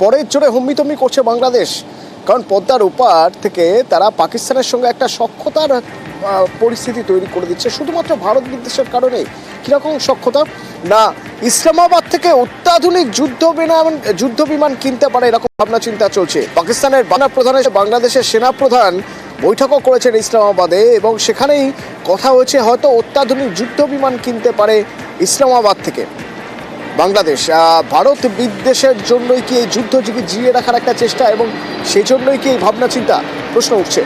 পরের জোরে হম্বিতম্বি করছে বাংলাদেশ। কারণ পদ্মার ওপার থেকে তারা পাকিস্তানের সঙ্গে একটা সক্ষতার পরিস্থিতি তৈরি করে দিচ্ছে। শুধুমাত্র ভারত বিদ্বেষের কারণে। কীরকম সক্ষতা? না, ইসলামাবাদ থেকে অত্যাধুনিক যুদ্ধ বিমান যুদ্ধ বিমান কিনতে পারে এরকম ভাবনা চিন্তা চলছে। পাকিস্তানের বানা প্রধান বাংলাদেশের সেনা প্রধান বৈঠকও করেছেন ইসলামাবাদে এবং সেখানেই কথা হয়েছে, হয়তো অত্যাধুনিক যুদ্ধ বিমান কিনতে পারে ইসলামাবাদ থেকে। বাংলাদেশ ভারত বিদ্বেষের জন্যই কি এই যুদ্ধ জিগে জিয়ে রাখার একটা চেষ্টা এবং সেই জন্যই কি এই ভাবনা চিন্তা প্রশ্ন উঠছে।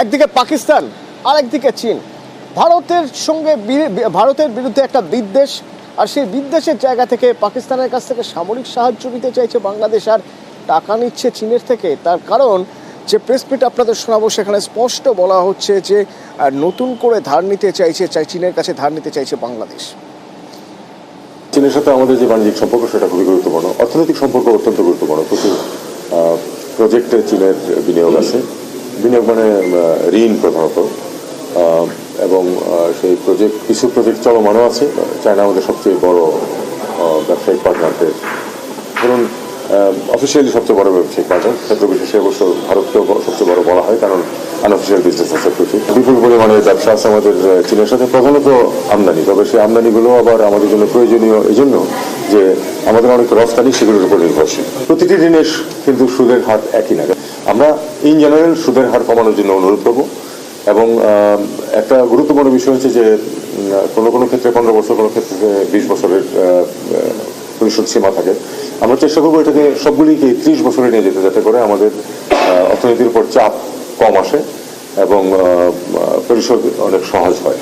একদিকে পাকিস্তান আর একদিকে চীন। ভারতের সঙ্গে ভারতের বিরুদ্ধে একটা বিদ্বেষ, আর সেই বিদ্বেষের জায়গা থেকে পাকিস্তানের কাছ থেকে সামরিক সাহায্য নিতে চাইছে বাংলাদেশ, আর টাকা নিচ্ছে চীনের থেকে। তার কারণ যে প্রেস মিট আপনাদের শোনাবো, সেখানে স্পষ্ট বলা হচ্ছে যে নতুন করে ধার নিতে চাইছে, চাই চীনের কাছে ধার নিতে চাইছে বাংলাদেশ। চীনের সাথে আমাদের যে বাণিজ্যিক সম্পর্ক, সেটা খুবই গুরুত্বপূর্ণ। অর্থনৈতিক সম্পর্ক অত্যন্ত গুরুত্বপূর্ণ। প্রচুর প্রজেক্টে চীনের বিনিয়োগ আছে। বিনিয়োগ মানে ঋণ প্রধানত। এবং সেই প্রজেক্ট কিছু প্রজেক্ট চলমানও আছে। চায়না আমাদের সবচেয়ে বড় ব্যবসায়িক পার্টনারদের ধরুন অফিসিয়ালি সবচেয়ে বড় ব্যবসায়িক পার্টনার ক্ষেত্র বিশেষে অবশ্য ভারতকেও সবচেয়ে বড় বলা হয়, কারণ আনঅফিসিয়াল বিজনেস আছে প্রচুর। বিপুল পরিমাণে ব্যবসা আছে আমাদের চীনের সাথে, প্রধানত আমদানি। তবে সেই আমদানিগুলো আবার আমাদের জন্য প্রয়োজনীয় এই জন্য যে আমাদের অনেক রফতানি সেগুলোর উপর নির্ভরশীল। প্রতিটি ঋণের কিন্তু সুদের হার একই না। আমরা ইন জেনারেল সুদের হার কমানোর জন্য অনুরোধ করব। এবং একটা গুরুত্বপূর্ণ বিষয় হচ্ছে যে কোনো কোনো ক্ষেত্রে পনেরো বছর, কোনো ক্ষেত্রে বিশ বছরের পরিশোধ সীমা থাকে। আমরা চেষ্টা করব এটাকে সবগুলিকে ত্রিশ বছরে নিয়ে যেতে যাতে করে আমাদের অর্থনীতির উপর চাপ কম আসে এবং পরিশোধ অনেক সহজ হয়।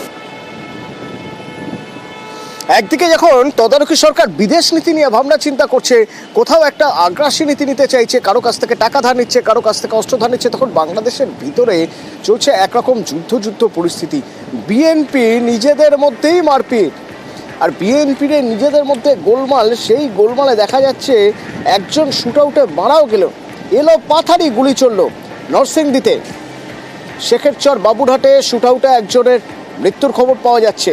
একদিকে যখন তদারকি সরকার বিদেশ নীতি নিয়ে ভাবনা চিন্তা করছে, কোথাও একটা আগ্রাসী নীতি নিতে চাইছে, কারও কাছ থেকে টাকা ধার নিচ্ছে, কারও কাছ থেকে অস্ত্র ধার নিচ্ছে, তখন বাংলাদেশের ভিতরে চলছে একরকম যুদ্ধ যুদ্ধ পরিস্থিতি বিএনপি নিজেদের মধ্যেই মারপিট। আর বিএনপির নিজেদের মধ্যে গোলমাল, সেই গোলমালে দেখা যাচ্ছে একজন শুট আউটে মারাও গেল। এলো পাথারি গুলি চলল শেখের চর বাবুরহাটে শুট আউটে একজনের মৃত্যুর খবর পাওয়া যাচ্ছে।